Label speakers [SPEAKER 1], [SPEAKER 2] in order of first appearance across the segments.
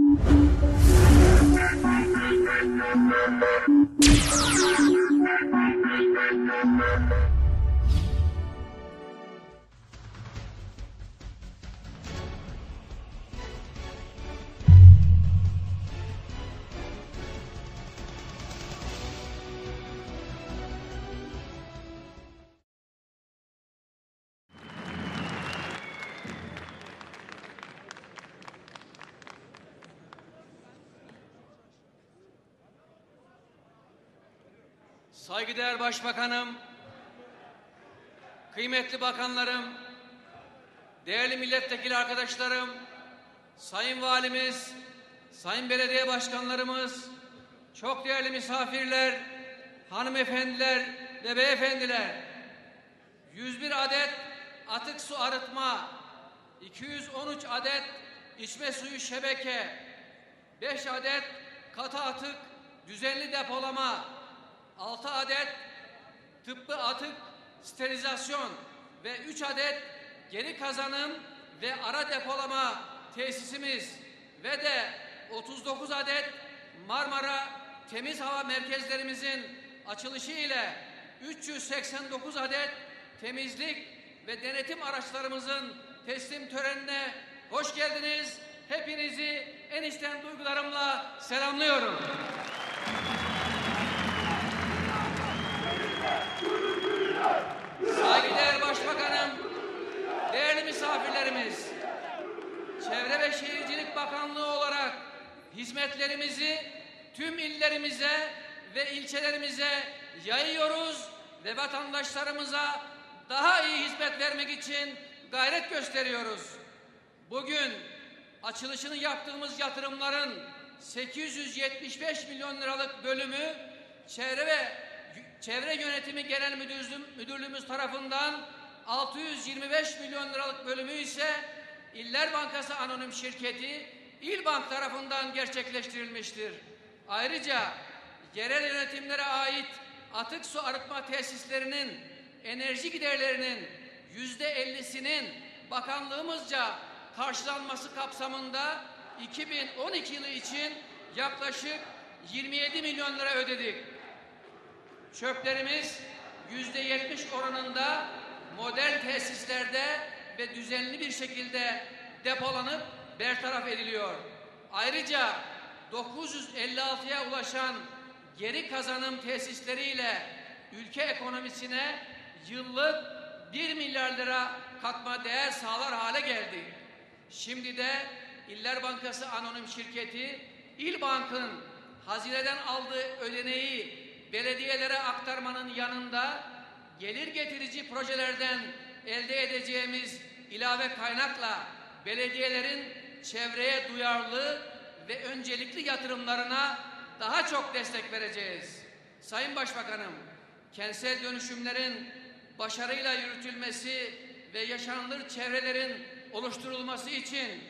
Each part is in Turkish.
[SPEAKER 1] Thank you. Saygıdeğer Başbakanım, kıymetli bakanlarım, değerli milletvekili arkadaşlarım, sayın valimiz, sayın belediye başkanlarımız, çok değerli misafirler, hanımefendiler ve beyefendiler, 101 adet atık su arıtma, 213 adet içme suyu şebeke, 5 adet katı atık düzenli depolama, 6 adet tıbbi atık sterilizasyon ve 3 adet geri kazanım ve ara depolama tesisimiz ve de 39 adet Marmara Temiz Hava Merkezlerimizin açılışı ile 389 adet temizlik ve denetim araçlarımızın teslim törenine hoş geldiniz. Hepinizi en içten duygularımla selamlıyorum. Saygıdeğer Başbakanım, değerli misafirlerimiz, Çevre ve Şehircilik Bakanlığı olarak hizmetlerimizi tüm illerimize ve ilçelerimize yayıyoruz ve vatandaşlarımıza daha iyi hizmet vermek için gayret gösteriyoruz. Bugün açılışını yaptığımız yatırımların 875 milyon liralık bölümü çevre ve Çevre Yönetimi Genel Müdürlüğümüz, tarafından 625 milyon liralık bölümü ise İller Bankası Anonim Şirketi İl Bank tarafından gerçekleştirilmiştir. Ayrıca yerel yönetimlere ait atık su arıtma tesislerinin enerji giderlerinin yüzde ellisinin bakanlığımızca karşılanması kapsamında 2012 yılı için yaklaşık 27 milyon lira ödedik. Çöplerimiz yüzde yetmiş oranında tesislerde ve düzenli bir şekilde depolanıp bertaraf ediliyor. Ayrıca 956'ya ulaşan geri kazanım tesisleriyle ülke ekonomisine yıllık 1 milyar lira katma değer sağlar hale geldi. Şimdi de İller Bankası Anonim Şirketi İl Bank'ın hazineden aldığı ödeneği belediyelere aktarmanın yanında gelir getirici projelerden elde edeceğimiz ilave kaynakla belediyelerin çevreye duyarlı ve öncelikli yatırımlarına daha çok destek vereceğiz. Sayın Başbakanım, kentsel dönüşümlerin başarıyla yürütülmesi ve yaşanılır çevrelerin oluşturulması için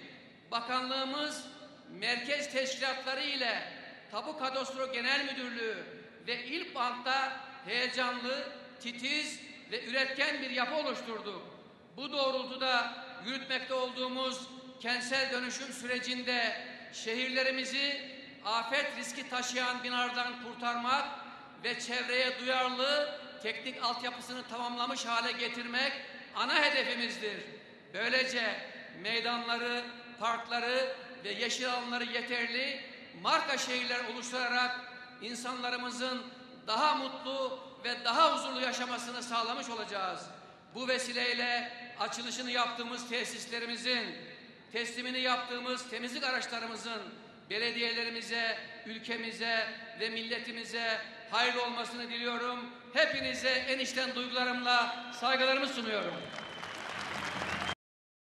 [SPEAKER 1] bakanlığımız merkez teşkilatları ile Tabu Kadastro Genel Müdürlüğü ve İl Bank'ta heyecanlı, titiz ve üretken bir yapı oluşturduk. Bu doğrultuda yürütmekte olduğumuz kentsel dönüşüm sürecinde şehirlerimizi afet riski taşıyan binalardan kurtarmak ve çevreye duyarlı teknik altyapısını tamamlamış hale getirmek ana hedefimizdir. Böylece meydanları, parkları ve yeşil alanları yeterli marka şehirler oluşturarak insanlarımızın daha mutlu ve daha huzurlu yaşamasını sağlamış olacağız. Bu vesileyle açılışını yaptığımız tesislerimizin, teslimini yaptığımız temizlik araçlarımızın belediyelerimize, ülkemize ve milletimize hayırlı olmasını diliyorum. Hepinize en içten duygularımla saygılarımı sunuyorum.